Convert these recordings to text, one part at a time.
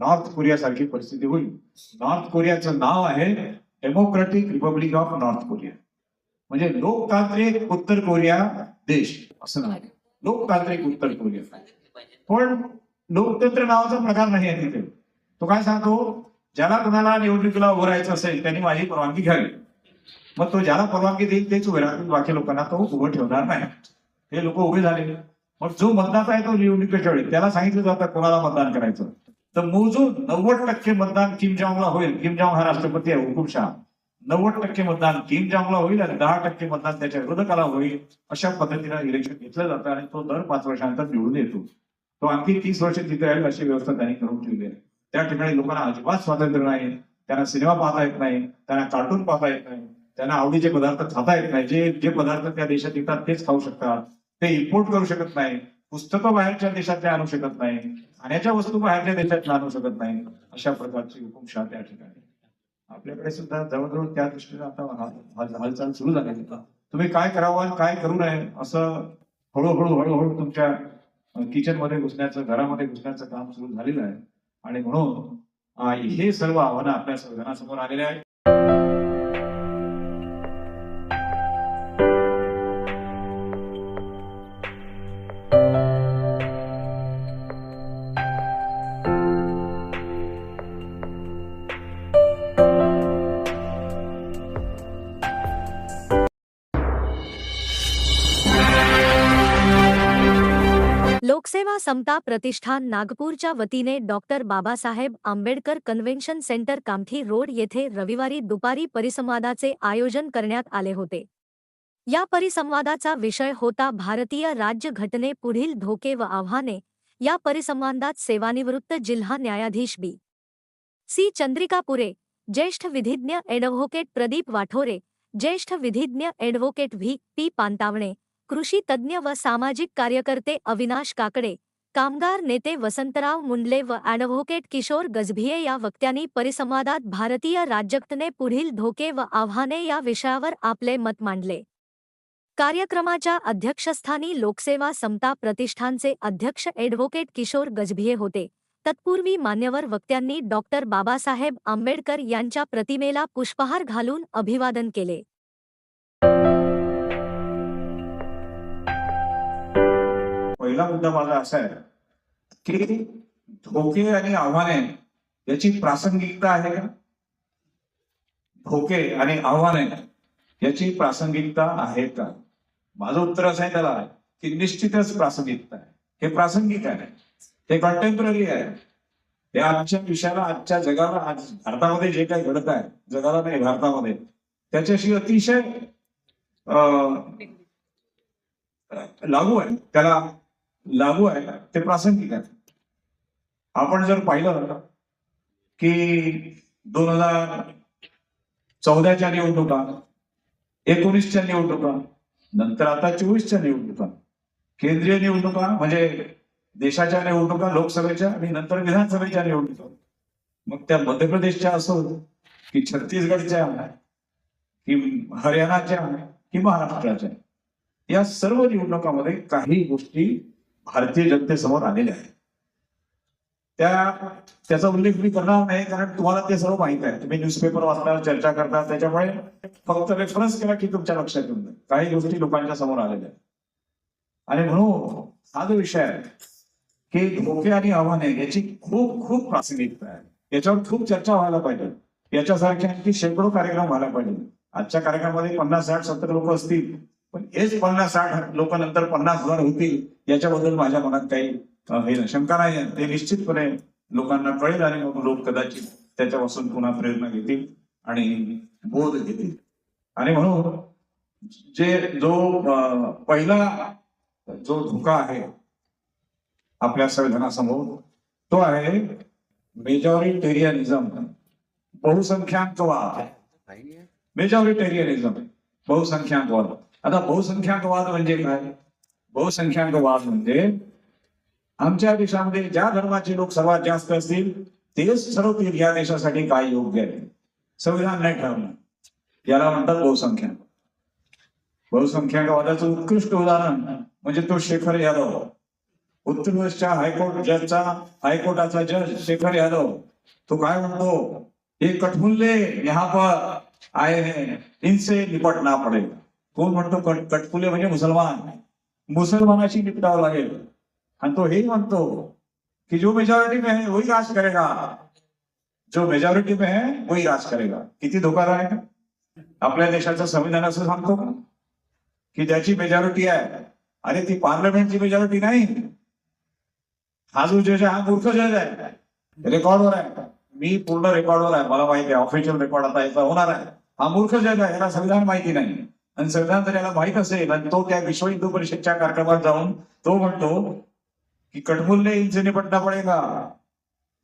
North Korea सारखी परिस्थिती होईल. नॉर्थ कोरियाचं नाव आहे Democratic Republic of North Korea म्हणजे लोकतांत्रिक उत्तर कोरिया देश असं नाव लोकतांत्रिक उत्तर कोरिया. पण लोकतंत्र नावाचा प्रकार नाही आहे तिथे. तो काय सांगतो? ज्याला कुणाला निवडणुकीला उभं राहायचं असेल त्यांनी माझी परवानगी घ्यावी. मग तो ज्याला परवानगी देईल तेच उभे राहतील. बाकी लोकांना तो उभं ठेवणार नाही. हे लोक उभे झाले. मग जो मतदाता आहे तो निवडणुकीच्या वेळी. त्याला सांगितलं जातं कोणाला मतदान करायचं. तर मोजून नव्वद टक्के मतदान किम जॉंगला होईल. किम जॉंग हा राष्ट्रपती आहे हुकुमशहा नव्वद टक्के मतदान किम जॉंगला होईल आणि दहा टक्के मतदान त्याच्या विरोधकाला होईल अशा पद्धतीनं इलेक्शन घेतलं जातं आणि तो दर पाच वर्षानंतर निवडून येतो. तो आणखी तीस वर्ष तिथे राहील अशी व्यवस्था त्यांनी करून ठेवली आहे. त्या ठिकाणी लोकांना अजिबात स्वातंत्र्य नाही त्यांना सिनेमा पाहता येत नाही त्यांना कार्टून पाहता येत नाही त्यांना आवडीचे पदार्थ खाता येत नाही. जे जे पदार्थ त्या देशात येतात तेच खाऊ शकतात ते इम्पोर्ट करू शकत नाही पुस्तकं बाहेरच्या देशातल्या आणू शकत नाही. खाण्याच्या वस्तू बाहेरच्या देशात आणू शकत नाही. अशा प्रकारची हुकुमशहा त्या ठिकाणी. आपल्याकडे सुद्धा जवळजवळ त्या दृष्टीने आता हालचाल सुरू झाली तुम्ही काय करावं काय करू नये असं हळूहळू हळूहळू तुमच्या किचनमध्ये घुसण्याचं घरामध्ये घुसण्याचं काम सुरू झालेलं आहे. आणि म्हणून हे सर्व आव्हानं आपल्या सर्वांसमोर आलेले आहे समता प्रतिष्ठान नागपूरच्या वतीने doctor Babasaheb Ambedkar convention centre Kamthi road येथे रविवारी दुपारी परिसंवादाचे आयोजन करण्यात आले होते. या परिसंवादाचा विषय होता भारतीय राज्यघटने पुढील धोके व आव्हाने. या परिसंवादात सेवानिवृत्त जिल्हा न्यायाधीश बी. सी. चंद्रिकापुरे, ज्येष्ठ विधिज्ञ ॲडव्होकेट प्रदीप वाठोरे, ज्येष्ठ विधिज्ञ ॲडव्होकेट व्ही. पी. पांतावणे, कृषी तज्ज्ञ व सामाजिक कार्यकर्ते अविनाश काकडे कामगार नेते वसंतराव मुंडले व ॲडव्होकेट किशोर गजभिये या वक्त्यांनी परिसंवादात भारतीय राज्यघटने पुढील धोके व आव्हाने या विषयावर आपले मत मांडले. कार्यक्रमाच्या अध्यक्षस्थानी लोकसेवा समता प्रतिष्ठानचे अध्यक्ष ॲडव्होकेट किशोर गजभिये होते. तत्पूर्वी मान्यवर वक्त्यांनी डॉक्टर बाबासाहेब आंबेडकर यांच्या प्रतिमेला पुष्पहार घालून अभिवादन केले. पहिला मुद्दा माझा असा आहे. की धोके आणि आव्हाने याची प्रासंगिकता आहे का? धोके आणि आव्हाने याची प्रासंगिकता आहे का? माझं उत्तर असं आहे त्याला की निश्चितच प्रासंगिकता आहे. हे प्रासंगिक आहे. हे कॉन्टेम्पररी आहे. हे आजच्या विषयाला आजच्या जगाला आज भारतामध्ये जे काही घडत आहे जगाला नाही भारतामध्ये त्याच्याशी अतिशय अं, लागू आहे. त्याला लागू आहे ते प्रासंगिक आहे. आपण जर पाहिलं की दोन हजार चौदाच्या निवडणुका एकोणीसच्या निवडणुका नंतर आता चोवीसच्या निवडणुका केंद्रीय निवडणुका म्हणजे देशाच्या निवडणुका लोकसभेच्या आणि नंतर विधानसभेच्या निवडणुका. मग त्या मध्य प्रदेशच्या असो की छत्तीसगडच्या की हरियाणाच्या की महाराष्ट्राच्या या सर्व निवडणुकामध्ये काही गोष्टी भारतीय जनतेसमोर आलेले आहेत. त्या त्याचा उल्लेख मी करणार नाही कारण तुम्हाला ते सर्व माहीत आहे. तुम्ही न्यूजपेपर वाचणार चर्चा करता त्याच्यामुळे फक्त रेफरन्स केला की तुमच्या लक्षात येऊन काही गोष्टी लोकांच्या समोर आलेल्या आहेत. आणि म्हणून हा जो विषय आहे की धोके आणि आव्हाने याची खूप खूप प्रासंगिकता आहे. याच्यावर खूप चर्चा व्हायला पाहिजे. याच्यासारखे आणखी शेकडो कार्यक्रम व्हायला पाहिजे. आजच्या कार्यक्रमामध्ये पन्नास साठ सत्तर लोक असतील. पण हेच पन्नास साठ लोक नंतर पन्नास हजार होतील याच्याबद्दल माझ्या मनात काही हे. शंका नाही. ते निश्चितपणे लोकांना कळेल आणि मग लोक कदाचित त्याच्यापासून पुन्हा प्रेरणा घेतील आणि बोध घेतील. आणि म्हणून जे जो पहिला जो धोका आहे आपल्या संविधानासमोर तो आहे मेजॉरिटेरियनिझम. बहुसंख्याकवाद. मेजॉरिटेरियनिझम. बहुसंख्याकवाद. आता बहुसंख्याकवाद म्हणजे काय? बहुसंख्याकवाद म्हणजे आमच्या देशामध्ये ज्या धर्माचे लोक सर्वात जास्त असतील तेच ठरवतील या देशासाठी काय योग्य आहे संविधान नाही ठरवलं याला म्हणतात बहुसंख्याक. बहुसंख्याकवादाचं उत्कृष्ट उदाहरण म्हणजे तो शेखर यादव. उत्तर प्रदेशच्या हायकोर्ट जजचा हायकोर्टाचा जज शेखर यादव. तो काय म्हणतो? हे कटमुल्ले यहाँ पर आए हैं इनसे निपटना पडेल कोण म्हणतो कट कटपुले म्हणजे मुसलमान? मुसलमानाशी निपटावं लागेल. आणि तो हेही म्हणतो कि जो मेजॉरिटी में है वही राज करेगा. जो मेजॉरिटी में है वही राज करेगा. किती धोकादायक आपल्या देशाचं संविधान असं सांगतो का? की ज्याची मेजॉरिटी आहे अरे ती पार्लमेंटची मेजॉरिटी नाही. हा जो जज आहे हा मूर्ख जज आहे. रेकॉर्डवर आहे. मी पूर्ण रेकॉर्डवर आहे. मला माहिती आहे. ऑफिशियल रेकॉर्ड आता याचा होणार आहे. हा मूर्ख जज आहे. याला संविधान माहिती नाही. आणि सरदार जर याला माहीत असेल आणि तो त्या विश्व हिंदू परिषदच्या कार्यक्रमात जाऊन तो म्हणतो की कटमुल्ले इनसे निपटना पडेगा.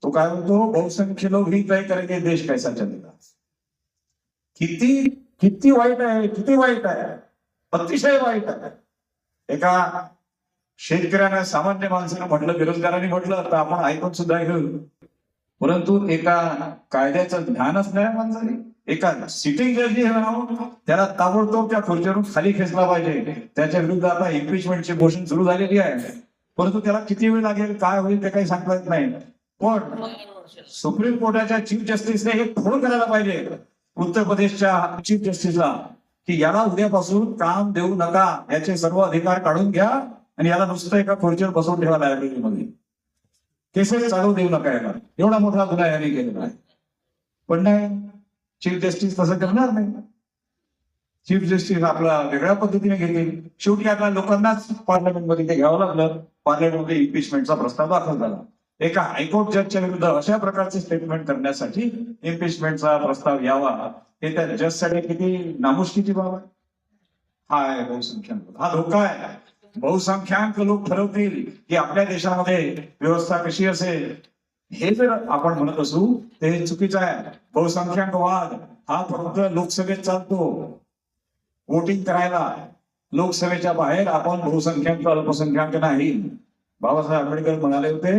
तो काय म्हणतो बहुसंख्य लोक ही काय करेंगे देश कैसा चलेगा. किती किती वाईट आहे किती वाईट आहे. अतिशय वाईट आहे. एका शेतकऱ्यानं सामान्य माणसानं म्हटलं बेरोजगारांनी म्हटलं तर आपण ऐकून सुद्धा घेऊ परंतु एका कायद्याचं ज्ञानच नाही माणसाने. एका सिटिंग जज राहून त्याला ताबडतोब त्या खुर्च्यावरून खाली खेचला पाहिजे. त्याच्या विरुद्ध आता इम्पिचमेंटची मोशन सुरू झालेली आहे. परंतु त्याला किती वेळ लागेल काय होईल ते काही सांगता येत नाही. पण सुप्रीम कोर्टाच्या चीफ जस्टिसने हे फोन करायला पाहिजे. उत्तर प्रदेशच्या चीफ जस्टिसला की याला उद्यापासून काम देऊ नका. याचे सर्व अधिकार काढून घ्या आणि याला नुसतं एका खुर्चीवर बसवून ठेवा लायब्ररीमध्ये केसेस चालू देऊ नका याला. एवढा मोठा गुन्हा यांनी केलेला आहे. पण नाही चीफ जस्टिस तसं करणार नाही. चीफ जस्टिस आपला वेगळ्या पद्धतीने घेतील. शेवटी आपल्या लोकांनाच पार्लमेंटमध्ये ते घ्यावं लागलं. पार्लमेंटमध्ये इम्पिचमेंटचा प्रस्ताव दाखल झाला. एका हायकोर्ट जजच्या विरुद्ध अशा प्रकारचे स्टेटमेंट करण्यासाठी इम्पिचमेंटचा प्रस्ताव यावा. हे त्या जजसाठी किती नामुष्कीची बाब आहे? हा आहे बहुसंख्याक. हा धोका आहे. बहुसंख्याक लोक ठरवतील की आपल्या देशामध्ये व्यवस्था कशी असेल? हे जर आपण म्हणत असू ते चुकीचं आहे. बहुसंख्याकवाद हा फक्त लोकसभेत चालतो. वोटिंग करायला लोकसभेच्या बाहेर आपण बहुसंख्याक अल्पसंख्याक नाही. बाबासाहेब आंबेडकर म्हणाले होते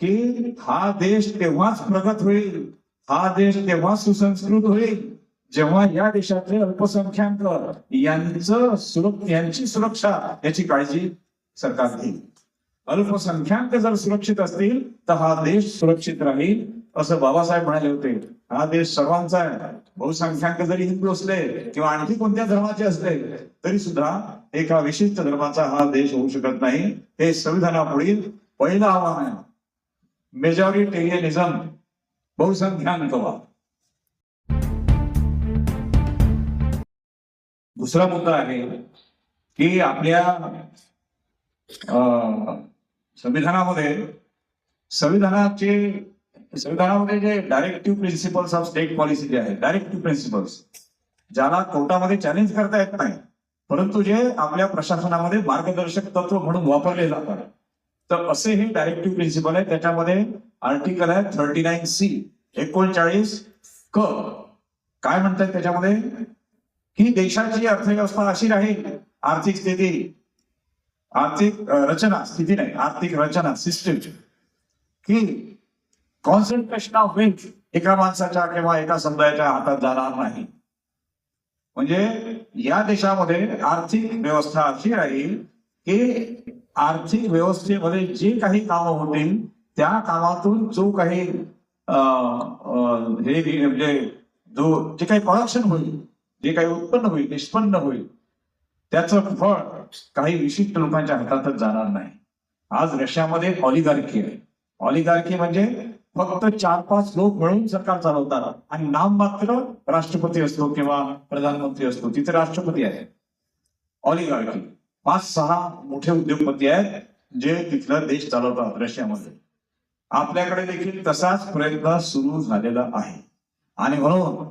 की हा देश तेव्हाच प्रगत होईल हा देश तेव्हाच सुसंस्कृत होईल जेव्हा या देशातले अल्पसंख्याक यांचं यांची सुरक्षा याची काळजी सरकार घेईल. अल्पसंख्याक जर सुरक्षित असतील तर हा देश सुरक्षित राहील असं बाबासाहेब म्हणाले होते. हा देश सर्वांचा आहे. बहुसंख्याक जरी हिंदू असले किंवा आणखी कोणत्या धर्माचे असले तरी सुद्धा एका विशिष्ट धर्माचा हा देश होऊ शकत नाही. हे संविधानापुढील पहिलं आव्हान आहे. मेजॉरिटेरियनिझम बहुसंख्याकवाद दुसरा मुद्दा आहे की आपल्या अं, संविधानामध्ये संविधानाचे संविधानामध्ये जे directive principles of state policy जे आहे डायरेक्टिव्ह प्रिन्सिपल्स ज्याला कोर्टामध्ये चॅलेंज करता येत नाही परंतु जे आपल्या प्रशासनामध्ये मार्गदर्शक तत्व म्हणून वापरले जातात तर असे हे डायरेक्टिव्ह प्रिन्सिपल आहे. त्याच्यामध्ये आर्टिकल आहे थर्टी नाईन सी एकोणचाळीस क. काय म्हणतात त्याच्यामध्ये? की देशाची अर्थव्यवस्था अशी राहील आर्थिक स्थिती आर्थिक रचना स्थिती नाही. आर्थिक रचना सिस्टीम की कॉन्सन्ट्रेशन ऑफ वेल्थ एका माणसाच्या किंवा एका समुदायाच्या हातात जाणार नाही. म्हणजे या देशामध्ये आर्थिक व्यवस्था अशी राहील की आर्थिक व्यवस्थेमध्ये जे काही कामं होतील त्या कामातून जो काही हे म्हणजे जो जे काही प्रोडक्शन होईल जे काही उत्पन्न होईल निष्पन्न होईल त्याचं फळ काही विशिष्ट लोकांच्या हातातच जाणार नाही. आज रशियामध्ये ऑलिगार्की आहे. ऑलिगार्की म्हणजे फक्त चार पाच लोक मिळून सरकार चालवतात आणि नाम मात्र राष्ट्रपती असतो किंवा प्रधानमंत्री असतो. तिथे राष्ट्रपती आहे ऑलिगार्की पाच सहा मोठे उद्योगपती आहेत जे तिथला देश चालवतात रशियामध्ये. आपल्याकडे देखील तसाच प्रयत्न सुरू झालेला आहे. आणि म्हणून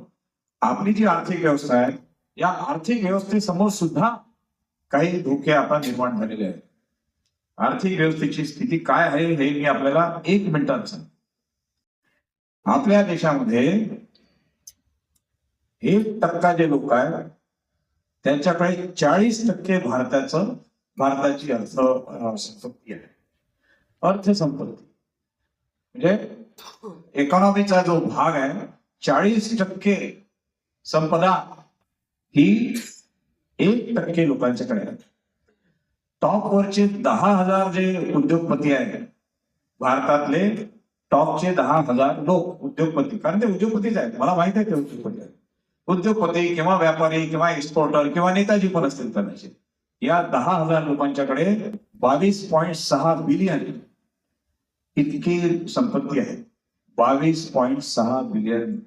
आपली जी आर्थिक व्यवस्था आहे या आर्थिक व्यवस्थेसमोर सुद्धा काही धोके आता निर्माण झालेले आहेत. आर्थिक व्यवस्थेची स्थिती काय आहे हे मी आपल्याला एक मिनिटात सांग आपल्या देशामध्ये एक टक्का जे लोक आहेत त्यांच्याकडे चाळीस टक्के भारताचं भारताची अर्थ संपत्ती आहे. अर्थसंपत्ती. म्हणजे इकॉनॉमीचा जो भाग आहे चाळीस टक्के संपदा ही एक टक्के लोकांच्याकडे टॉपवरचे दहा हज़ार जे उद्योगपती आहेत, भारतातले टॉपचे दहा हज़ार लोक उद्योगपती. कारण ते उद्योगपतीच आहेत. मला माहित आहे ते उद्योगपती आहेत. उद्योगपती किंवा व्यापारी किंवा एक्सपोर्टर किंवा नेताजी पण असतील कदाचित. या दहा हज़ार लोकांच्याकडे बावीस पॉईंट सहा बिलियन इतकी संपत्ती आहे. बावीस पॉईंट सहा बिलियन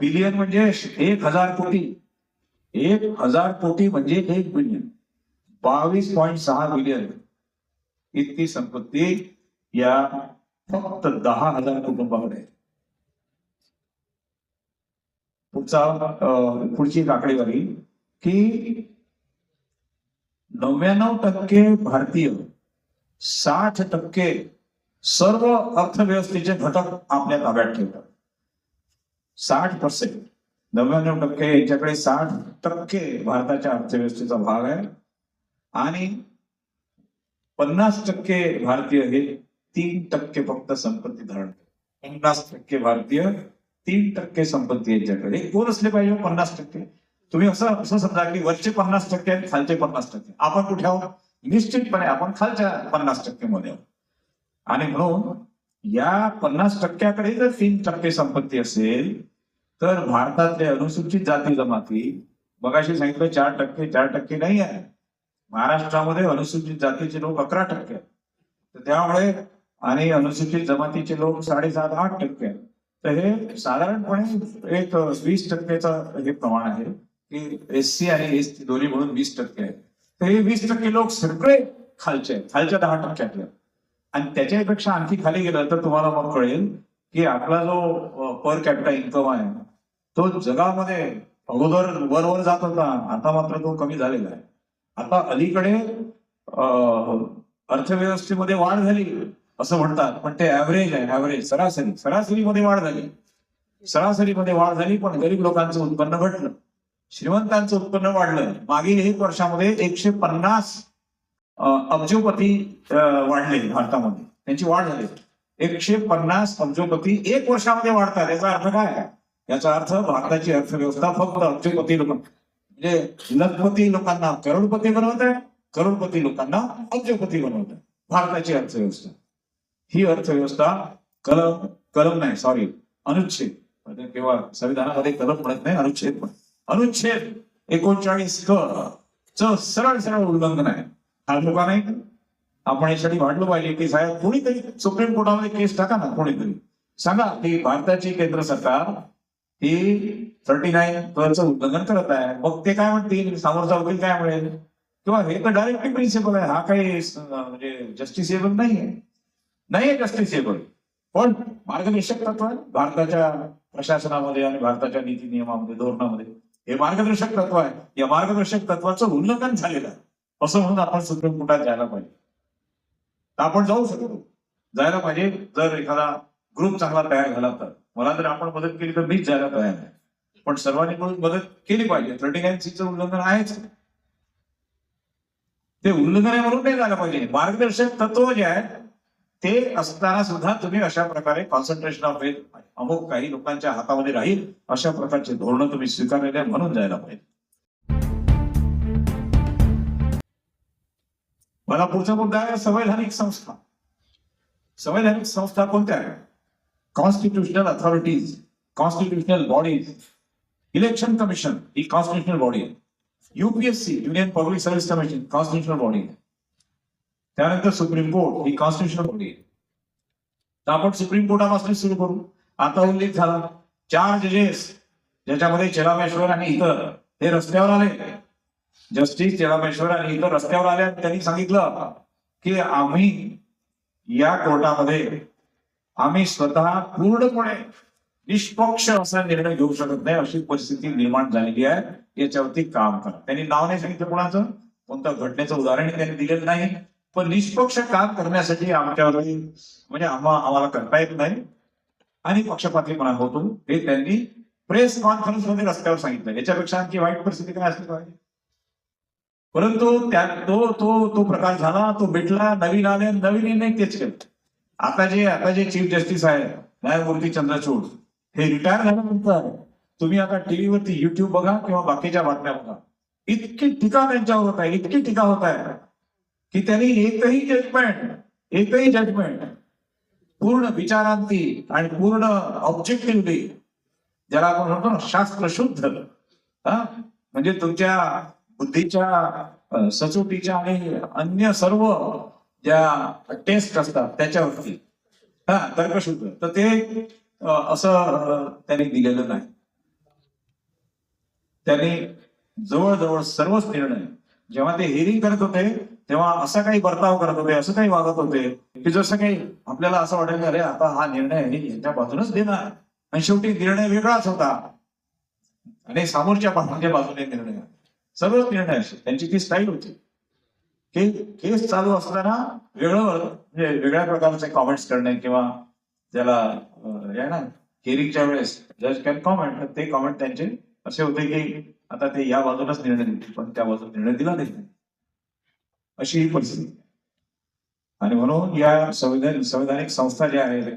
बिलियन म्हणजे एक हज़ार कोटी. एक हजार कोटी म्हणजे एक बिलियन बावीस पॉईंट सहा बिलियन इतकी संपत्ती या फक्त दहा हजार कुटुंबाकडे आहे. पुढचा अं, पुढची आकडेवारी की नव्याण्णव टक्के भारतीय साठ टक्के सर्व अर्थव्यवस्थेचे घटक आपल्या ताब्यात ठेवतात. साठ पर्सेंट नव्याण्णव टक्के यांच्याकडे साठ टक्के भारताच्या अर्थव्यवस्थेचा भाग आहे. आणि पन्नास टक्के भारतीय हे तीन टक्के फक्त संपत्ती धारण पन्नास टक्के भारतीय तीन टक्के संपत्ती यांच्याकडे. कोण असले पाहिजे हो? पन्नास टक्के. तुम्ही असं असं समजा की वरचे पन्नास टक्के आणि खालचे पन्नास टक्के. आपण कुठे आहोत? निश्चितपणे आपण खालच्या पन्नास टक्के मध्ये आहोत. आणि म्हणून या पन्नास टक्क्याकडे जर तीन टक्के संपत्ती असेल तर भारतातले अनुसूचित जाती जमाती मगाशी सांगितलं चार टक्के चार टक्के नाही आहे. महाराष्ट्रामध्ये अनुसूचित जातीचे लोक अकरा टक्के आहेत. तर त्यामुळे आणि अनुसूचित जमातीचे लोक साडेसात आठ टक्के आहेत. तर हे साधारणपणे एक वीस टक्केचं हे प्रमाण आहे की एस सी आणि एस टी दोन्ही म्हणून वीस टक्के आहे तर हे वीस टक्के लोक सगळे खालचे आहेत. खालच्या दहा टक्क्यातले आहेत. आणि त्याच्यापेक्षा आणखी खाली गेलं तर तुम्हाला मग कळेल की आपला जो पर कॅपिटा इन्कम आहे तो जगामध्ये अगोदर वर वर जात होता. आता मात्र तो कमी झालेला आहे. आता अलीकडे अर्थव्यवस्थेमध्ये वाढ झाली असं म्हणतात. पण ते ऍव्हरेज आहे ऍव्हरेज सरासरी सरासरीमध्ये वाढ झाली. सरासरीमध्ये वाढ झाली पण गरीब लोकांचं उत्पन्न घटलं. श्रीमंतांचं उत्पन्न वाढलं. मागील एक वर्षामध्ये एकशे पन्नास अब्जोपती वाढले भारतामध्ये. त्यांची वाढ झाली. एकशे पन्नास अब्जोपती एक वर्षामध्ये वाढतात. याचा अर्थ काय? आहे? याचा अर्थ भारताची अर्थव्यवस्था फक्त अब्जपती लोक म्हणजे लखपती लोकांना करोडपती बनवत आहे करोडपती लोकांना अब्जपती बनवत आहे भारताची अर्थव्यवस्था. ही अर्थव्यवस्था कलम कलम नाही सॉरी अनुच्छेद. किंवा संविधानामध्ये कलम म्हणत नाही अनुच्छेद पण. अनुच्छेद एकोणचाळीस क च सरळ सरळ उल्लंघन आहे. हा धोका नाही. आपण यासाठी वाढलं पाहिजे की साहेब कोणीतरी सुप्रीम कोर्टामध्ये केस टाका ना कोणीतरी. सांगा की भारताची केंद्र सरकार ती थर्टी नाईन चं उल्लंघन करत आहे. मग ते काय म्हणतील? समोरचा वकील काय म्हणेल? किंवा हे तर डायरेक्टली प्रिन्सिपल आहे. हा काही म्हणजे जस्टिसेबल नाही आहे. नाही आहे जस्टिसेबल पण मार्गदर्शक तत्व आहे. भारताच्या प्रशासनामध्ये आणि भारताच्या नीती नियमामध्ये धोरणामध्ये हे मार्गदर्शक तत्व आहे. या मार्गदर्शक तत्वाचं उल्लंघन झालेलं आहे. असं म्हणून आपण सुप्रीम कोर्टात जायला पाहिजे. तर आपण जाऊ शकतो. जायला पाहिजे. जर एखादा ग्रुप चांगला तयार झाला तर. मला जर आपण मदत केली तर मीच जायला तयार आहे. पण सर्वांनी मिळून मदत केली पाहिजे. थर्टी नाईन सीचं उल्लंघन आहेच. ते उल्लंघन आहे म्हणून नाही झालं पाहिजे. मार्गदर्शक तत्व जे आहे ते असताना सुद्धा तुम्ही अशा प्रकारे कॉन्सन्ट्रेशन ऑफ वेल अमुक काही लोकांच्या हातामध्ये राहील अशा प्रकारचे धोरणं तुम्ही स्वीकारलेले आहे म्हणून जायला पाहिजे. मला पुढचा मुद्दा आहे संवैधानिक संस्था. संवैधानिक संस्था कोणत्या आहेत? Constitutional authorities constitutional bodies election commission ही कॉन्स्टिट्युशनल बॉडी आहे UPSC union public service commission constitutional body आहे त्यानंतर सुप्रीम कोर्ट ही कॉन्स्टिट्युशनल बॉडी आहे तर आपण सुप्रीम कोर्टापासून सुरू करू. आता उल्लेख झाला चार जजेस ज्याच्यामध्ये चेलामेश्वर आणि इतर हे रस्त्यावर आले. जस्टिस चेलामेश्वर आणि इतर रस्त्यावर आले आणि त्यांनी सांगितलं की आम्ही या कोर्टामध्ये आम्ही स्वतः पूर्णपणे निष्पक्ष असा निर्णय घेऊ शकत नाही अशी परिस्थिती निर्माण झालेली आहे. याच्यावरती काम करा. त्यांनी नाव नाही सांगितलं कोणाचं? कोणत्या घटनेचं उदाहरण त्यांनी दिलेलं नाही. पण निष्पक्ष काम करण्यासाठी आमच्यावर म्हणजे आम्हा आम्हाला करता येत नाही. आणि पक्षपातीपणा होतो हे. त्यांनी प्रेस कॉन्फरन्समध्ये रस्त्यावर सांगितलं. याच्यापेक्षा आणखी वाईट परिस्थिती काय असली पाहिजे? परंतु त्या तो तो तो प्रकार झाला तो भेटला. नवीन आले नवीन नाही तेच केलं. आता जे आता जे चीफ जस्टिस आहे न्यायमूर्ती चंद्रचूड हे रिटायर झाल्यानंतर तुम्ही आता टीव्हीवरती युट्यूब बघा किंवा बाकीच्या बातम्या बघा. इतकी टीका त्यांच्यावर होत आहे इतकी टीका होत आहे की त्यांनी एकही जजमेंट एकही जजमेंट पूर्ण विचारांती आणि पूर्ण ऑब्जेक्टिव्हली ज्याला आपण म्हणतो ना शास्त्र शुद्ध. हा? म्हणजे तुमच्या बुद्धीच्या सचोटीच्या आणि अन्य सर्व ज्या टेस्ट असतात त्याच्यावरती हा तर्कशुद्ध. तर ते असं त्यांनी दिलेलं नाही. त्यांनी जवळजवळ सर्वच निर्णय जेव्हा ते हिअरिंग करत होते तेव्हा असा काही बर्ताव करत होते असं काही वागत होते की जसं काही आपल्याला असं वाटेल अरे आता हा निर्णय हे यांच्या बाजूनच देणार. आणि शेवटी निर्णय वेगळाच होता. आणि समोरच्या बाजूने निर्णय. सर्वच निर्णय असे. त्यांची ती स्टाईल होती. की केस चालू असताना वेगळं म्हणजे वेगळ्या प्रकारचे कॉमेंट्स करणे किंवा त्याला हे ना हिअरिंगच्या वेळेस जज कॅन कॉमेंट तर ते कॉमेंट त्यांचे असे होते की आता ते या बाजूलाच निर्णय देतील पण त्या बाजूला निर्णय दिला नाही. अशी ही परिस्थिती. आणि म्हणून या संविधान संविधानिक संस्था ज्या आहेत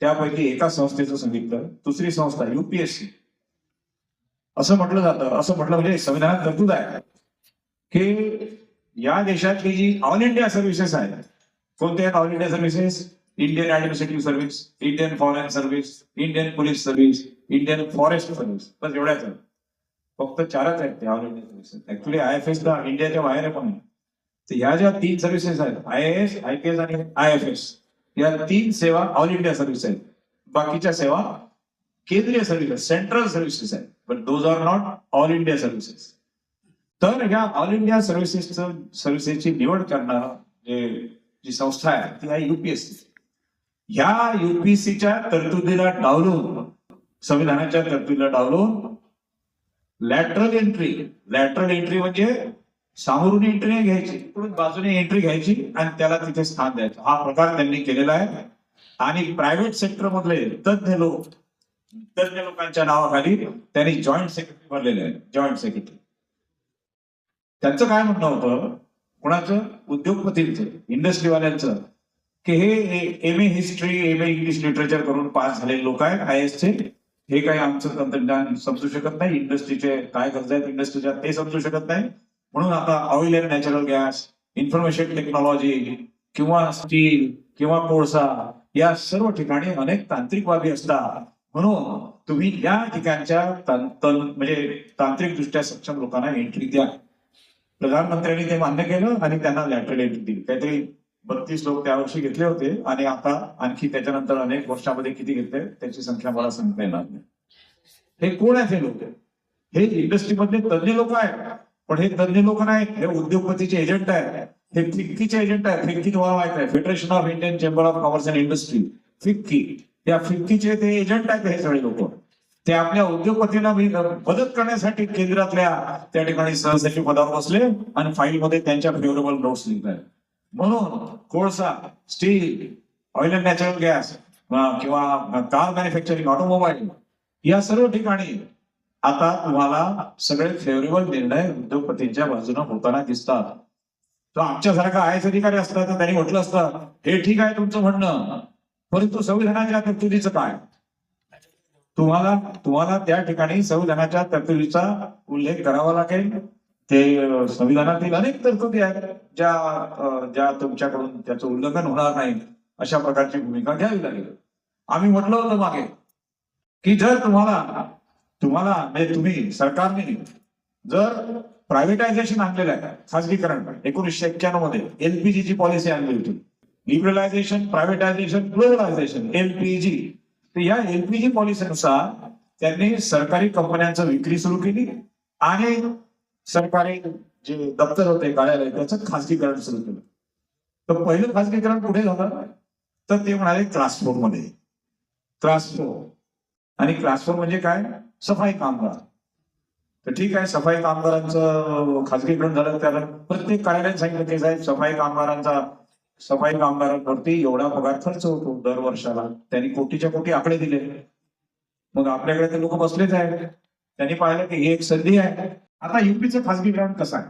त्यापैकी एका संस्थेचं सांगितलं दुसरी संस्था युपीएससी असं म्हटलं जातं असं म्हटलं म्हणजे संविधानात तरतूद आहे की या देशातली जी ऑल इंडिया सर्व्हिसेस आहेत कोणत्या all India services Indian administrative service Indian foreign service Indian police service Indian forest service बस एवढ्याच आहेत. फक्त चारच आहेत ते all India services actually I F S ला इंडियाच्या बाहेर आहे. पण तर ह्या ज्या तीन सर्व्हिसेस आहेत I S I P S आणि आय एफ एस या तीन सेवा ऑल इंडिया सर्व्हिस आहेत. बाकीच्या सेवा केंद्रीय सर्व्हिसेस सेंट्रल सर्व्हिसेस आहेत. पण those are not all India services तर ह्या ऑल इंडिया सर्व्हिसेसचं सर्व्हिसेसची निवड करणारा जे जी संस्था आहे ती आहे युपीएससी ह्या युपीएससीच्या तरतुदीला डावलून संविधानाच्या तरतुदीला डावलून लॅटरल एंट्री लॅटरल एंट्री म्हणजे सामोरून एंट्री नाही घ्यायची इकडून बाजूने एंट्री घ्यायची आणि त्याला तिथे स्थान द्यायचं. हा प्रकार त्यांनी केलेला आहे. आणि प्रायव्हेट सेक्टर मधले तज्ज्ञ लोक तज्ञ लोकांच्या नावाखाली त्यांनी जॉईंट सेक्रेटरी भरलेले आहेत जॉईंट सेक्रेटरी त्यांचं काय म्हणणं होतं? कुणाचं? उद्योगपतींचं इंडस्ट्रीवाल्यांचं. की हे M A history M A English literature करून पास झालेले लोक आहेत आय एस चे. हे काही आमचं तंत्रज्ञान समजू शकत नाही. इंडस्ट्रीचे काय गरज आहेत इंडस्ट्रीच्या ते समजू शकत नाही. म्हणून आता oil and natural gas information technology किंवा स्टील किंवा कोळसा या सर्व ठिकाणी अनेक तांत्रिक बाबी असतात. म्हणून तुम्ही या ठिकाणच्या म्हणजे तांत्रिकदृष्ट्या सक्षम लोकांना एंट्री द्या. प्रधानमंत्र्यांनी ते मान्य केलं आणि त्यांना लॅटर एंट्री दिली. काहीतरी बत्तीस लोक त्या वर्षी घेतले होते आणि आता आणखी त्याच्यानंतर अनेक वर्षामध्ये किती घेतले त्याची संख्या मला सांगता येणार नाही. हे कोण आहेत हे लोक? हे इंडस्ट्रीमधले तज्ञ लोक आहेत. पण हे तज्ञ लोक नाही हे उद्योगपतीचे एजंट आहेत. हे फिक्कीचे एजंट आहेत. फिक्की तुम्हाला माहीत आहे. Federation of Indian Chamber of Commerce and Industry FICCI. या फिक्कीचे ते एजंट आहेत हे सगळे लोक. ते आपल्या उद्योगपतींना मी- मदत करण्यासाठी केंद्रातल्या त्या ठिकाणी सहसचिव पदावर बसले आणि फाईलमध्ये त्यांच्या फेवरेबल नोट्स लिहित आहेत म्हणून कोळसा steel oil and natural gas किंवा कार मॅन्युफॅक्चरिंग ऑटोमोबाईल या सर्व ठिकाणी आता तुम्हाला सगळे फेवरेबल निर्णय उद्योगपतींच्या बाजूने होताना दिसतात. तो आमच्यासारखा आय एस अधिकारी असता तर त्यांनी म्हटलं असतं हे ठीक आहे तुमचं म्हणणं परंतु संविधानाच्या तरतुदीचं काय? तुम्हाला तुम्हाला त्या ठिकाणी संविधानाच्या तरतुदीचा उल्लेख करावा लागेल. ते संविधानातील अनेक तरतुदी आहेत ज्या ज्या तुमच्याकडून त्याचं उल्लंघन होणार नाही अशा प्रकारची भूमिका घ्यावी लागेल. आम्ही म्हटलं होतं मागे की जर तुम्हाला तुम्हाला म्हणजे तुम्ही सरकारने जर प्रायव्हेटायझेशन आणलेलं आहे खासगीकरण एकोणीसशे एक्क्याण्णवमध्ये एलपीजीची पॉलिसी आणली होती. लिबरलायझेशन प्रायव्हेटायझेशन ग्लोबलायझेशन एलपीजी तर या एलपीजी पॉलिसीनुसार त्यांनी सरकारी कंपन्यांचं विक्री सुरू केली आणि सरकारी जे दप्तर होते कार्यालय त्याचं खासगीकरण सुरू केलं. तर पहिलं खासगीकरण कुठे झालं? तर ते म्हणाले क्लास फोरमध्ये. क्लास फोर आणि क्लास फोर म्हणजे काय? सफाई कामगार. तर ठीक आहे सफाई कामगारांचं खासगीकरण झालं. त्याला प्रत्येक कार्यालयात सांगितलं की साहेब सफाई कामगारांचा सफाई कामगारांवरती एवढा पगार खर्च होतो दर वर्षाला. त्यांनी कोटीच्या कोटी आकडे दिले. मग आपल्याकडे ते लोक बसलेच आहेत. त्यांनी पाहिलं की ही एक संधी आहे. आता युपीचं खासगीकरण कसं आहे?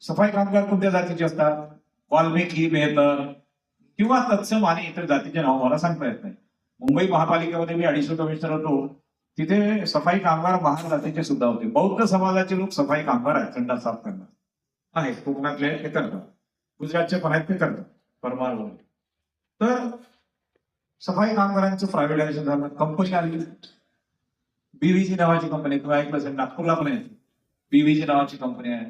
सफाई कामगार कोणत्या जातीचे असतात? वाल्मिकी मेहतर किंवा तत्सम आणि इतर जातीचे नाव मला सांगता येत नाही. मुंबई महापालिकेमध्ये मी अडीचशे कमिशनर होतो. तिथे सफाई कामगार महार जातीचे सुद्धा होते. बौद्ध समाजाचे लोक सफाई कामगार आहेत संडास साफ करणार. आहेत कोकणातले हे करतात गुजरातचे पण आहेत ते करतात परमार तर सफाई कामगारांचं प्रायव्हेटायझेशन झालं कंपनी आली. बीव्हीजी नावाची कंपनी तुम्ही ऐकलं असेल नागपूरला पण आहे. बीव्हीजी नावाची कंपनी आहे.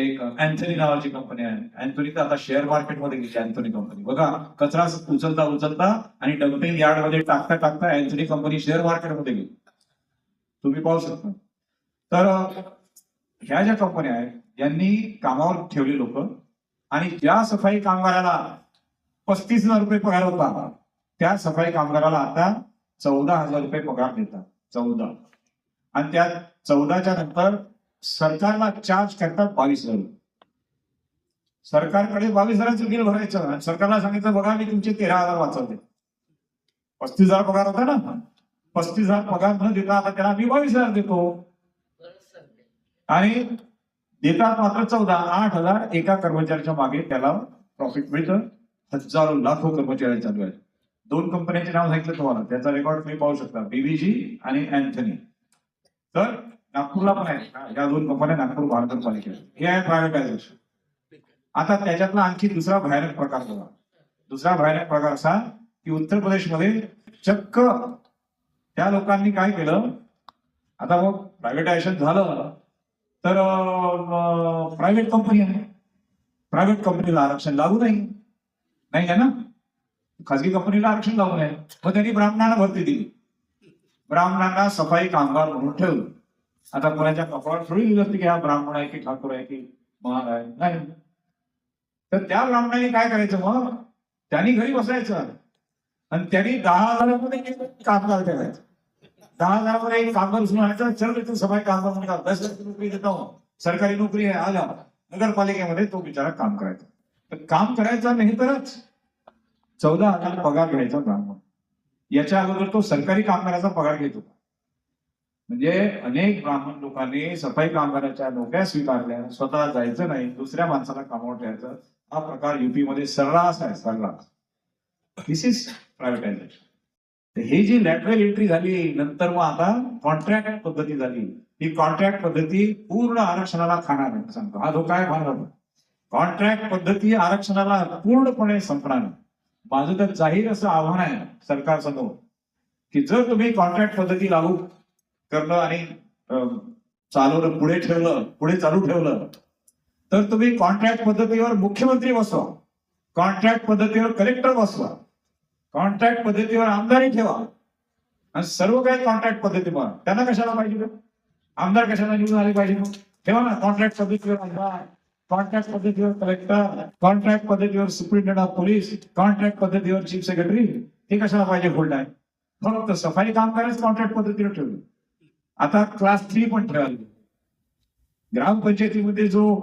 एक अँथनी नावाची कंपनी आहे. अँथोनी तर आता शेअर मार्केटमध्ये गेली अँथोनी कंपनी बघा कचरा उचलता उचलता आणि डम्पिंग यार्डमध्ये टाकता टाकता अँथोनी कंपनी शेअर मार्केटमध्ये गेली. तुम्ही पाहू शकता. तर ह्या ज्या कंपन्या आहेत यांनी कामावर ठेवले लोक. आणि ज्या सफाई कामगाराला पस्तीस हजार रुपये पगार होता त्या सफाई कामगाराला आता चौदा हजार रुपये पगार देतात चौदा. आणि त्या चौदाच्या नंतर सरकारला चार्ज करतात बावीस हजार. सरकारकडे बावीस हजाराचं बिल भरायचं आणि सरकारला सांगितलं बघा मी तुमचे तेरा हजार वाचवते पस्तीस हजार पगार होता ना? पस्तीस हजार पगार न देता आता त्याला मी बावीस हजार देतो. आणि देतात मात्र चौदा आठ हजार एका कर्मचाऱ्याच्या मागे त्याला प्रॉफिट मिळतं. हजारो लाखो कर्मचारी चालू आहेत. दोन कंपन्यांचे नाव सांगितलं तुम्हाला. त्याचा रेकॉर्ड तुम्ही पाहू शकता. बीबीजी आणि अँथनी तर नागपूरला पण आहे या दोन कंपन्या नागपूर महानगरपालिकेत. हे आहे प्रायव्हेटायझेशन आता त्याच्यातला आणखी दुसरा भयानक प्रकार झाला दुसरा भयानक प्रकार असा की उत्तर प्रदेशमध्ये चक्क त्या लोकांनी काय केलं? आता मग प्रायव्हेटायझेशन झालं. तर प्रायव्हेट कंपनी आहे. प्रायव्हेट कंपनीला आरक्षण लागू नाही. नाही ना? खाजगी कंपनीला आरक्षण लागू नये मग त्यांनी ब्राह्मणांना भरती दिली. ब्राह्मणांना सफाई कामगार म्हणून ठेवलं. आता कोणाच्या कपाळात थोडी लिहिलं असते की हा ब्राह्मण आहे की ठाकूर आहे की महार आहे? नाही. तर त्या ब्राह्मणाने काय करायचं मग? त्यांनी घरी बसायचं. आणि त्यांनी दहा हजारामध्ये कामगार ठेवायचं दहा हजारावर एक कामगार उचलून आणायचा चल तू सफाई कामगार म्हणून दस लाख नोकरी देतो सरकारी नोकरी आला नगरपालिकेमध्ये तो बिचारा काम करायचा. तर काम करायचा नाही तरच चौदा हजार पगार घ्यायचा ब्राह्मण याच्या अगोदर तो सरकारी कामगाराचा पगार घेत होता. म्हणजे अनेक ब्राह्मण लोकांनी सफाई कामगाराच्या नोकऱ्या स्वीकारल्या स्वतः जायचं नाही दुसऱ्या माणसाला कामावर ठेवायचं. हा प्रकार युपी मध्ये सर्रास आहे सर्रास. दिस इज प्रायव्हेटायझेशन हे जी लॅटरल एंट्री झाली नंतर मग आता कॉन्ट्रॅक्ट पद्धती झाली. ही कॉन्ट्रॅक्ट पद्धती पूर्ण आरक्षणाला खाणार आहे. सांगतो. हा धोका आहे? भारतात कॉन्ट्रॅक्ट पद्धती आरक्षणाला पूर्णपणे संपणार माझं तर जाहीर असं आव्हान आहे सरकारसमोर की जर तुम्ही कॉन्ट्रॅक्ट पद्धती लागू करणं आणि चालवलं पुढे ठेवलं पुढे चालू ठेवलं तर तुम्ही कॉन्ट्रॅक्ट पद्धतीवर मुख्यमंत्री बसवा. कॉन्ट्रॅक्ट पद्धतीवर कलेक्टर बसवा. कॉन्ट्रॅक्ट पद्धतीवर आमदारी ठेवा. आणि सर्व काही कॉन्ट्रॅक्ट पद्धतीवर त्यांना कशाला पाहिजे आमदार कशाला निवडून आले पाहिजे ठेवा ना कॉन्ट्रॅक्ट पद्धतीवर आमदार कॉन्ट्रॅक्ट पद्धतीवर कलेक्टर कॉन्ट्रॅक्ट पद्धतीवर सुप्रिंटेंडंट ऑफ पोलीस कॉन्ट्रॅक्ट पद्धतीवर चीफ सेक्रेटरी हे कशाला पाहिजे फुल टाइम फक्त सफाई कामगारच कॉन्ट्रॅक्ट पद्धतीवर ठेवले. आता क्लास थ्री पण ठेवायला ग्रामपंचायतीमध्ये जो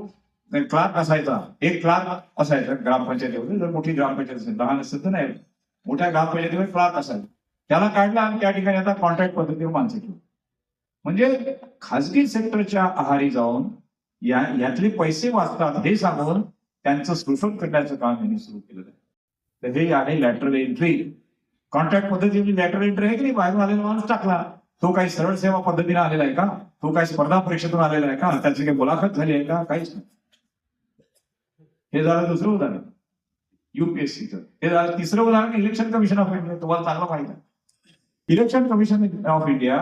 क्लार्क असायचा एक क्लार्क असायचा ग्रामपंचायतीमध्ये जर मोठी ग्रामपंचायत असेल लहान असेल तर नाही. मोठ्या ग्रामपंचायतीमध्ये क्लार्क असाल. त्याला काढला आणि त्या ठिकाणी आता कॉन्ट्रॅक्ट पद्धतीवर माणसं ठेवू म्हणजे खाजगी सेक्टरच्या आहारी जाऊन या यातले पैसे वाचतात हे सांगून त्यांचं शोषण करण्याचं काम यांनी सुरू केलेलं आहे. तर हे आहे लॅटरल एंट्री कॉन्ट्रॅक्ट पद्धतीने लॅटरल एंट्री आहे की नाही? बाहेरून आलेला माणूस टाकला. तो काही सरळ सेवा पद्धतीने आलेला आहे का? तो काही स्पर्धा परीक्षेतून आलेला आहे का? त्याची काही मुलाखत झाली आहे का? काहीच नाही. हे झालं दुसरं उदाहरण. युपीएससीचं हे तिसरं उदाहरण इलेक्शन कमिशन ऑफ इंडिया तुम्हाला चांगलं माहिती आहे. Election commission of India